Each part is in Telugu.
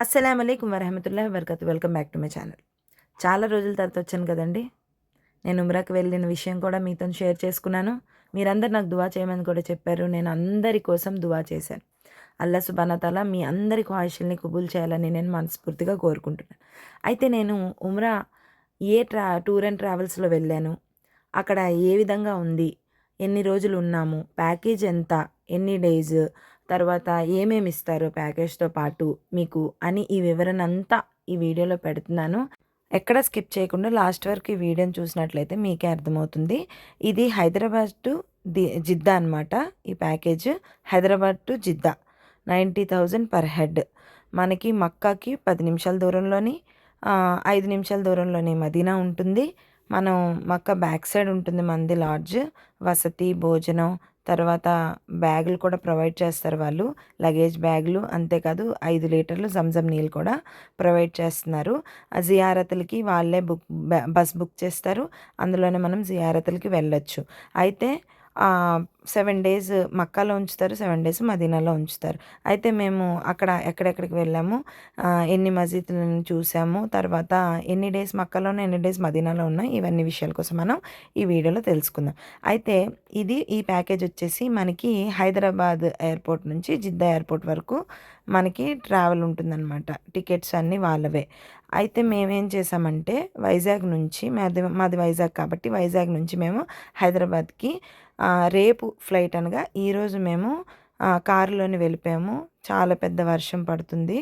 అస్సలం అయికం వరహమతుల్లా వరకత్ welcome back to my channel. చాలా రోజుల తర్వాత వచ్చాను కదండి. నేను ఉమ్రాకి వెళ్ళిన విషయం కూడా మీతో షేర్ చేసుకున్నాను. మీరందరు నాకు దువా చేయమని కూడా చెప్పారు. నేను అందరి కోసం దువా చేశాను. అల్లా సుబానతాల మీ అందరి ఖాయిషుల్ని కుబుల్ చేయాలని నేను మనస్ఫూర్తిగా కోరుకుంటున్నాను. అయితే నేను ఉమ్రా ఏ ట్రా టూర్ అండ్ ట్రావెల్స్లో వెళ్ళాను. అక్కడ ఏ విధంగా ఉంది? ఎన్ని రోజులు ఉన్నాము? ప్యాకేజ్ ఎంత? ఎన్ని డేస్? తర్వాత ఏమేమి ఇస్తారు ప్యాకేజ్తో పాటు మీకు అని ఈ వివరణ అంతా ఈ వీడియోలో పెడుతున్నాను. ఎక్కడ స్కిప్ చేయకుండా లాస్ట్ వరకు ఈ వీడియోని చూసినట్లయితే మీకే అర్థమవుతుంది. ఇది హైదరాబాద్ టు ది జిద్దా అనమాట ఈ package. Hyderabad to Jeddah. Ninety thousand per head. మనకి మక్కాకి పది నిమిషాల దూరంలోని ఐదు నిమిషాల దూరంలోని మదీనా ఉంటుంది. మనం మక్క బ్యాక్ సైడ్ ఉంటుంది మంది లాడ్జ్. వసతి భోజనం తర్వాత బ్యాగులు కూడా ప్రొవైడ్ చేస్తారు వాళ్ళు. లగేజ్ బ్యాగులు అంతేకాదు ఐదు లీటర్లు జంజం నీళ్ళు కూడా ప్రొవైడ్ చేస్తున్నారు. ఆ జియారతులకి వాళ్ళే బుక్ బస్ బుక్ చేస్తారు. అందులోనే మనం జియారతులకి వెళ్ళొచ్చు. అయితే సెవెన్ డేస్ మక్కాలో ఉంచుతారు సెవెన్ డేస్ మదీనాలో ఉంచుతారు. అయితే మేము అక్కడ ఎక్కడెక్కడికి వెళ్ళాము? ఎన్ని మసీదులను చూసాము? తర్వాత ఎన్ని డేస్ మక్కాలోనే ఎన్ని డేస్ మదీనాలో ఉన్నాయి ఇవన్నీ విషయాల కోసం మనం ఈ వీడియోలో తెలుసుకుందాం. అయితే ఇది ఈ ప్యాకేజ్ వచ్చేసి మనకి హైదరాబాద్ ఎయిర్పోర్ట్ నుంచి జిద్దా ఎయిర్పోర్ట్ వరకు మనకి ట్రావెల్ ఉంటుందన్నమాట. టికెట్స్ అన్నీ వాళ్ళవే. అయితే మేమేం చేసామంటే వైజాగ్ నుంచి మాది మాది వైజాగ్ కాబట్టి వైజాగ్ నుంచి మేము హైదరాబాద్కి రేపు ఫ్లైట్ అనగా ఈరోజు మేము కారులోని వెళ్ళిపోయాము. చాలా పెద్ద వర్షం పడుతుంది.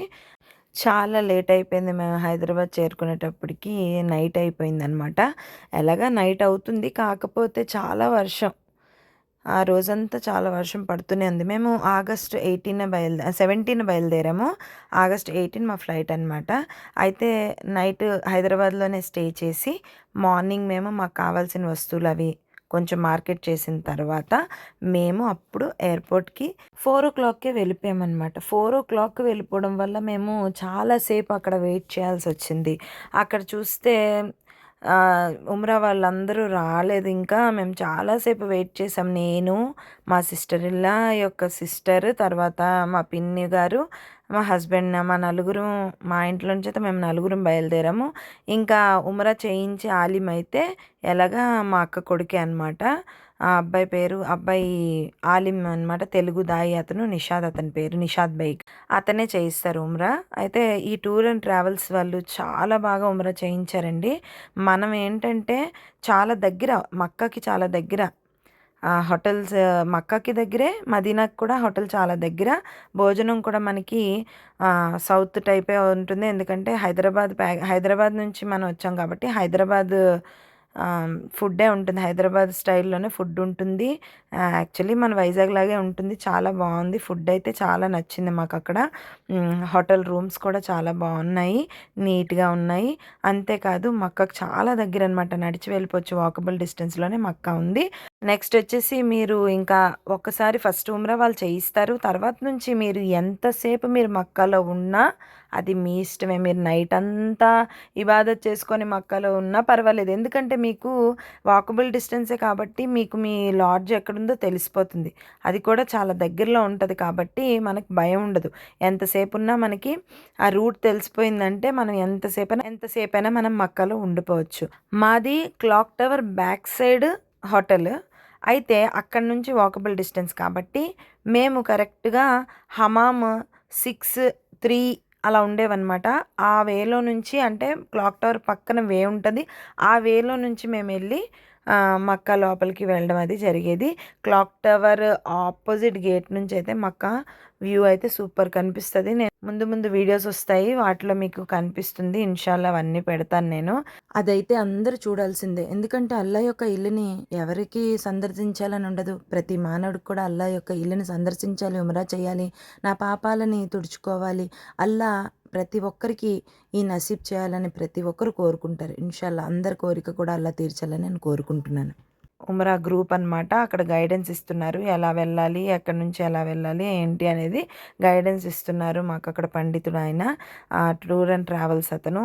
చాలా లేట్ అయిపోయింది. మేము హైదరాబాద్ చేరుకునేటప్పటికి నైట్ అయిపోయింది అనమాట ఎలాగా నైట్ అవుతుంది. కాకపోతే చాలా వర్షం. ఆ రోజంతా చాలా వర్షం పడుతూనే ఉంది. మేము ఆగస్ట్ ఎయిటీన్ బయలుదే సెవెంటీన్ బయలుదేరాము. ఆగస్ట్ ఎయిటీన్ మా ఫ్లైట్ అనమాట. అయితే నైట్ హైదరాబాద్లోనే స్టే చేసి మార్నింగ్ మేము మాకు కావాల్సిన వస్తువులు అవి కొంచెం మార్కెట్ చేసిన తర్వాత మేము అప్పుడు ఎయిర్పోర్ట్కి ఫోర్ ఓ క్లాక్కే వెళ్ళిపోయామన్నమాట. ఫోర్ ఓ క్లాక్ వెళ్ళిపోవడం వల్ల మేము చాలాసేపు అక్కడ వెయిట్ చేయాల్సి వచ్చింది. అక్కడ చూస్తే ఉమ్రా వాళ్ళందరూ రాలేదు. ఇంకా మేము చాలాసేపు వెయిట్ చేసాం నేను మా సిస్టర్ ఇల్లా యొక్క సిస్టర్ తర్వాత మా పిన్ని గారు మా హస్బెండ్ మా నలుగురు మా ఇంట్లో నుంచి అయితే మేము నలుగురం బయలుదేరాము. ఇంకా ఉమ్రా చేయించి ఆలిం అయితే ఎలాగా మా అక్క కొడుకే అనమాట ఆ అబ్బాయి పేరు అబ్బాయి ఆలిం అనమాట తెలుగు దాయి అతను నిషాద్ అతని పేరు నిషాద్ బైక్. అతనే చేయిస్తారు ఉమ్రా. అయితే ఈ టూర్ అండ్ ట్రావెల్స్ వాళ్ళు చాలా బాగా ఉమ్రా చేయించారండి. మనం ఏంటంటే చాలా దగ్గర మక్కకి చాలా దగ్గర హోటల్స్ మక్కాకి దగ్గరే మదీనాకి కూడా హోటల్ చాలా దగ్గర. భోజనం కూడా మనకి సౌత్ టైపే ఉంటుంది. ఎందుకంటే హైదరాబాద్ హైదరాబాద్ నుంచి మనం వచ్చాం కాబట్టి హైదరాబాద్ ఫుడ్డే ఉంటుంది. హైదరాబాద్ స్టైల్లోనే ఫుడ్ ఉంటుంది. యాక్చువల్లీ మన వైజాగ్ లాగే ఉంటుంది. చాలా బాగుంది. ఫుడ్ అయితే చాలా నచ్చింది మాకు అక్కడ. హోటల్ రూమ్స్ కూడా చాలా బాగున్నాయి. నీట్గా ఉన్నాయి. అంతేకాదు మక్కకు చాలా దగ్గర అనమాట నడిచి వెళ్ళిపోవచ్చు. వాకబుల్ డిస్టెన్స్లోనే మక్క ఉంది. నెక్స్ట్ వచ్చేసి మీరు ఇంకా ఒక్కసారి ఫస్ట్ ఉమ్రా వాళ్ళు చేయిస్తారు. తర్వాత నుంచి మీరు ఎంతసేపు మీరు మక్కలో ఉన్నా అది మీ ఇష్టమే. మీరు నైట్ అంతా ఇబాదత్ చేసుకొని మక్కలో ఉన్నా పర్వాలేదు. ఎందుకంటే మీకు వాకబుల్ డిస్టెన్సే కాబట్టి మీకు మీ లాడ్జ్ ఎక్కడుందో తెలిసిపోతుంది. అది కూడా చాలా దగ్గరలో ఉంటుంది కాబట్టి మనకు భయం ఉండదు. ఎంతసేపు ఉన్నా మనకి ఆ రూట్ తెలిసిపోయిందంటే మనం ఎంతసేపైనా ఎంతసేపైనా మనం మక్కలో ఉండిపోవచ్చు. మాది clock tower back side hotel. అయితే అక్కడి నుంచి వాకబుల్ డిస్టెన్స్ కాబట్టి మేము కరెక్ట్గా హమామ్ సిక్స్ త్రీ అలా ఉండేవన్నమాట. ఆ వేలో నుంచి అంటే క్లాక్ టవర్ పక్కన వే ఉంటుంది. ఆ వేలో నుంచి మేము వెళ్ళి మక్క లోపలికి వెళ్ళడం అది జరిగేది. క్లాక్ టవర్ ఆపోజిట్ గేట్ నుంచి అయితే మక్క వ్యూ అయితే సూపర్ కనిపిస్తుంది. నేను ముందు ముందు వీడియోస్ వస్తాయి. వాటిలో మీకు కనిపిస్తుంది. ఇన్షాల్లో అవన్నీ పెడతాను నేను. అదైతే అందరూ చూడాల్సిందే. ఎందుకంటే అల్లా యొక్క ఇల్లుని ఎవరికి సందర్శించాలని ఉండదు. ప్రతి మానవుడికి కూడా అల్లా యొక్క ఇల్లుని సందర్శించాలి ఉమరా చేయాలి నా పాపాలని తుడుచుకోవాలి. అల్లా ప్రతి ఒక్కరికి ఈ నసీబ్ చేయాలని ప్రతి ఒక్కరు కోరుకుంటారు. ఇన్షాల్లా అందరి కోరిక కూడా అలా తీర్చాలని నేను కోరుకుంటున్నాను. ఉమరా గ్రూప్ అనమాట అక్కడ గైడెన్స్ ఇస్తున్నారు. ఎలా వెళ్ళాలి ఎక్కడి నుంచి ఎలా వెళ్ళాలి ఏంటి అనేది గైడెన్స్ ఇస్తున్నారు మాకు అక్కడ పండితుడు ఆయన. టూర్ అండ్ ట్రావెల్స్ అతను.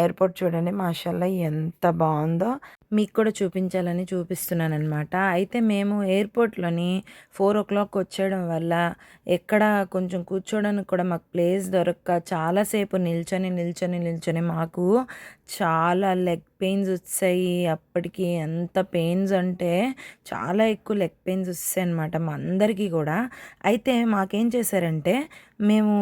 ఎయిర్పోర్ట్ చూడండి మాషల్లా ఎంత బాగుందో. మీకు కూడా చూపించాలని చూపిస్తున్నాను అనమాట అయితే మేము ఎయిర్పోర్ట్లోని ఫోర్ ఓ క్లాక్ వచ్చేయడం వల్ల ఎక్కడ కొంచెం కూర్చోడానికి కూడా మాకు ప్లేస్ దొరక్క చాలాసేపు నిల్చొని నిల్చొని నిల్చొని మాకు చాలా లెగ్ పెయిన్స్ వచ్చాయి. అప్పటికి ఎంత పెయిన్స్ అంటే చాలా ఎక్కువ లెగ్ పెయిన్స్ వస్తాయి అనమాట మా అందరికీ కూడా. అయితే మాకేం చేశారంటే మేము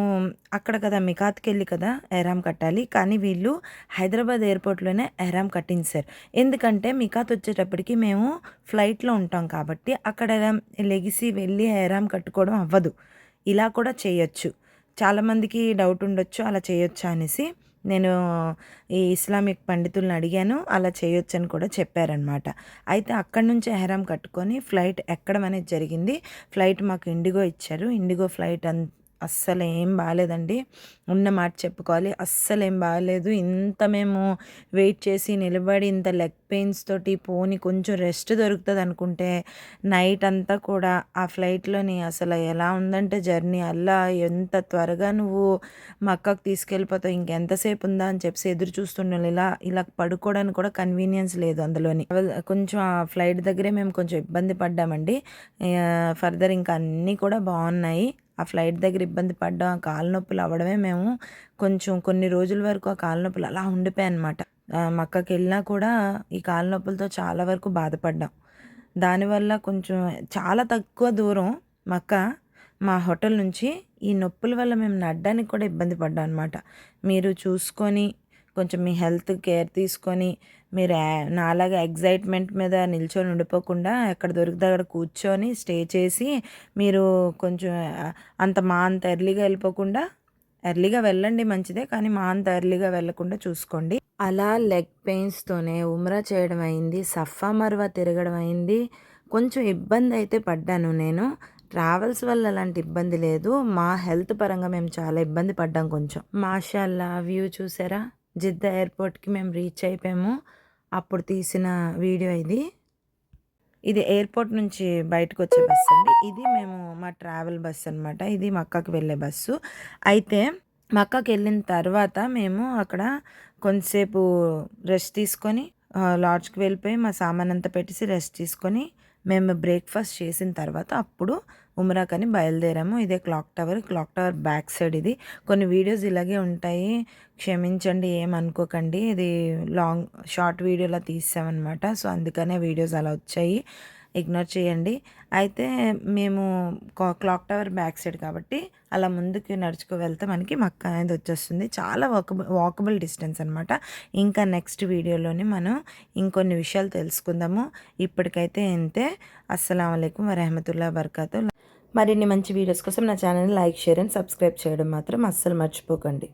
అక్కడ కదా మికాత్కి వెళ్ళి కదా ఎహరామ్ కట్టాలి. కానీ వీళ్ళు హైదరాబాద్ ఎయిర్పోర్ట్లోనే ఎహరామ్ కట్టించారు. ఎందుకంటే మికాత్ వచ్చేటప్పటికి మేము ఫ్లైట్లో ఉంటాం కాబట్టి అక్కడ లెగిసి వెళ్ళి ఎహరామ్ కట్టుకోవడం అవ్వదు. ఇలా కూడా చేయొచ్చు. చాలామందికి డౌట్ ఉండొచ్చు అలా చేయొచ్చా అనేసి. నేను ఈ ఇస్లామిక్ పండితులను అడిగాను అలా చేయొచ్చని కూడా చెప్పారనమాట అయితే అక్కడి నుంచి ఎహరాం కట్టుకొని ఫ్లైట్ ఎక్కడం అనేది జరిగింది. ఫ్లైట్ మాకు ఇండిగో ఇచ్చారు. ఇండిగో ఫ్లైట్ అంత అస్సలు ఏం బాగాలేదండి ఉన్న మాట చెప్పుకోవాలి. అస్సలు ఏం బాగాలేదు ఇంత మేము వెయిట్ చేసి నిలబడి ఇంత లెగ్ పెయిన్స్ తోటి పోని కొంచెం రెస్ట్ దొరుకుతుంది అనుకుంటే నైట్ అంతా కూడా ఆ ఫ్లైట్లోని అసలు ఎలా ఉందంటే జర్నీ అలా ఎంత త్వరగా నువ్వు మక్కకు తీసుకెళ్ళిపోతావు ఇంకెంతసేపు ఉందా అని చెప్పి ఎదురు చూస్తుండాలి ఇలా ఇలా పడుకోవడానికి కూడా కన్వీనియన్స్ లేదు అందులోని. కొంచెం ఆ ఫ్లైట్ దగ్గరే మేము కొంచెం ఇబ్బంది పడ్డామండి. ఫర్దర్ ఇంకా అన్నీ కూడా బాగున్నాయి. ఆ ఫ్లైట్ దగ్గర ఇబ్బంది పడ్డాం ఆ కాళ్ళ నొప్పులు అవ్వడమే మేము కొంచెం కొన్ని రోజుల వరకు ఆ కాళ్ళ నొప్పులు అలా ఉండిపోయాయి అనమాట మక్కకి వెళ్ళినా కూడా ఈ కాళ్ళ నొప్పులతో చాలా వరకు బాధపడ్డాం. దానివల్ల కొంచెం చాలా తక్కువ దూరం మక్క మా హోటల్ నుంచి ఈ నొప్పుల వల్ల మేము నడ్డానికి కూడా ఇబ్బంది పడ్డాం అనమాట మీరు చూసుకొని కొంచెం మీ హెల్త్ కేర్ తీసుకొని మీరు నాలాగా ఎగ్జైట్మెంట్ మీద నిల్చొని ఉండిపోకుండా ఎక్కడ దొరికితే అక్కడ కూర్చొని స్టే చేసి మీరు కొంచెం అంత మా అంత ఎర్లీగా వెళ్ళిపోకుండా ఎర్లీగా వెళ్ళండి మంచిదే కానీ మా అంత ఎర్లీగా వెళ్ళకుండా చూసుకోండి. అలా లెగ్ పెయిన్స్తోనే ఉమ్రా చేయడం అయింది సఫా మర్వా తిరగడం అయింది. కొంచెం ఇబ్బంది అయితే పడ్డాను నేను. ట్రావెల్స్ వల్ల అలాంటి ఇబ్బంది లేదు. మా హెల్త్ పరంగా మేము చాలా ఇబ్బంది పడ్డాం కొంచెం. మాషాల్లా వ్యూ చూసారా? జిద్దా ఎయిర్పోర్ట్కి మేము రీచ్ అయిపోయాము. అప్పుడు తీసిన వీడియో ఇది. ఇది ఎయిర్పోర్ట్ నుంచి బయటకు వచ్చే బస్సు అండి. ఇది మేము మా ట్రావెల్ బస్ అనమాట ఇది మక్కకు వెళ్ళే బస్సు. అయితే మక్కకు వెళ్ళిన తర్వాత మేము అక్కడ కొంతసేపు రెస్ట్ తీసుకొని లాడ్జ్కి వెళ్ళిపోయి మా సామాన్ అంతా పెట్టేసి రెస్ట్ తీసుకొని మేము బ్రేక్ఫాస్ట్ చేసిన తర్వాత అప్పుడు ఉమ్రాకని బయలుదేరాము. ఇదే clock tower. Clock tower back side ఇది. కొన్ని వీడియోస్ ఇలాగే ఉంటాయి. క్షమించండి ఏమనుకోకండి ఇది లాంగ్ షార్ట్ వీడియోలా తీసామన్నమాట. సో అందుకనే వీడియోస్ అలా వచ్చాయి. ఇగ్నోర్ చేయండి. అయితే మేము క్లాక్ టవర్ బ్యాక్ సైడ్ కాబట్టి అలా ముందుకు నడుచుకు వెళ్తే మనకి మక్క అనేది వచ్చేస్తుంది. చాలా వాకబుల్ వాకబుల్ డిస్టెన్స్ అనమాట ఇంకా నెక్స్ట్ వీడియోలోనే మనం ఇంకొన్ని విషయాలు తెలుసుకుందాము. ఇప్పటికైతే ఇంతే. అస్సలం అయికం వరహమతుల్లా బర్కాతు మరిన్ని మంచి వీడియోస్ కోసం నా ఛానల్ని లైక్ షేర్ అండ్ సబ్స్క్రైబ్ చేయడం మాత్రం అస్సలు మర్చిపోకండి.